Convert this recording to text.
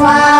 स्वाहा